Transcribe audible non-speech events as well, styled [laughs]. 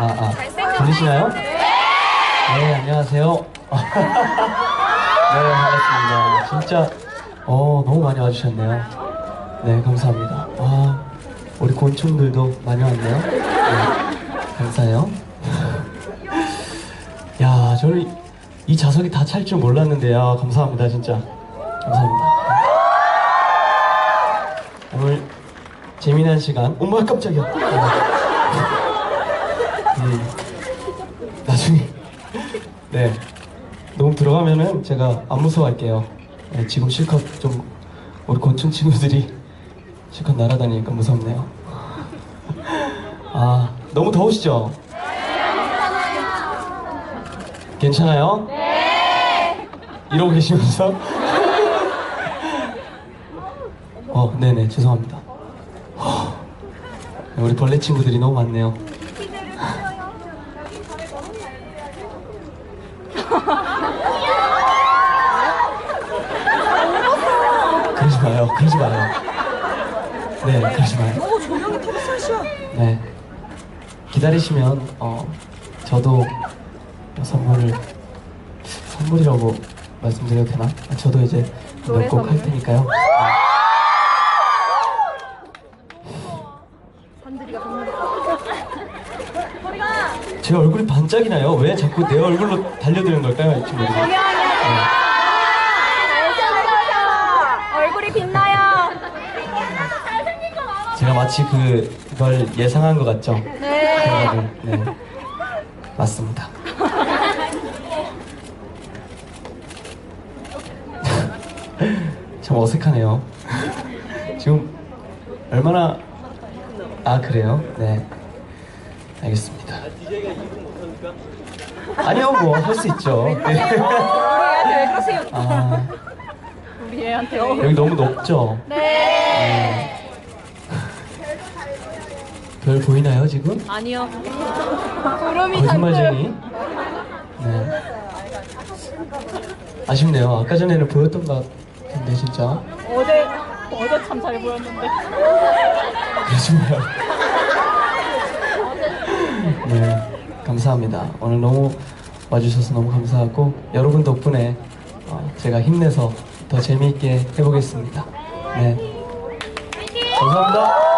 아, 아. 들리시나요? 네, 안녕하세요. [laughs] 네, 반갑습니다. 진짜, 어, 너무 많이 와주셨네요. 네, 감사합니다. 아, 우리 곤충들도 많이 왔네요. 네, 감사해요. [laughs] 야, 저는 이- 이 자석이 다 찰 줄 몰랐는데, 요 감사합니다, 진짜. 감사합니다. 오늘 재미난 시간. 엄마 깜짝이야. 음, 나중에 네 너무 들어가면은 제가 안 무서워할게요. 네, 지금 실컷 좀 우리 곤충 친구들이 실컷 날아다니니까 무섭네요. 아 너무 더우시죠? 괜찮아요? 네. 이러고 계시면서 어 네네 죄송합니다. 허, 우리 벌레 친구들이 너무 많네요. [laughs] 그러지 마요. 그러지 마요. 네, 그러지 마요. 어, 조명이 턱수시야. 네. 기다리시면 어 저도 선물을 선물이라고 말씀드려도 되나? 아, 저도 이제 노래 몇곡 할 선물? 테니까요. 산들이가 선물. 제 얼굴이 반짝이 나요. 왜 자꾸 내 얼굴로 달려드는 걸까요, 이 친구들이? 네. 잘생겨요. 얼굴이 빛나요. 제가 마치 그 그걸 예상한 것 같죠? 네. 네. 맞습니다. [laughs] 참 어색하네요. 지금 얼마나 아 그래요? 네. 알겠습니다. 아니요 뭐 할 수 있죠. 네. 우리 애한테 왜 그러세요? 아 우리 애한테 왜 여기 너무 높죠? 네. 별 보이나요 지금? 아니요. 구름이 거짓말쟁이. 네. 아쉽네요. 아까 전에는 보였던 것 같은데 진짜. 어제 어제 참 잘 보였는데. 그러지 마요. 네, 감사합니다. 오늘 너무 와주셔서 너무 감사하고 여러분 덕분에 어, 제가 힘내서 더 재미있게 해보겠습니다. 네, 감사합니다.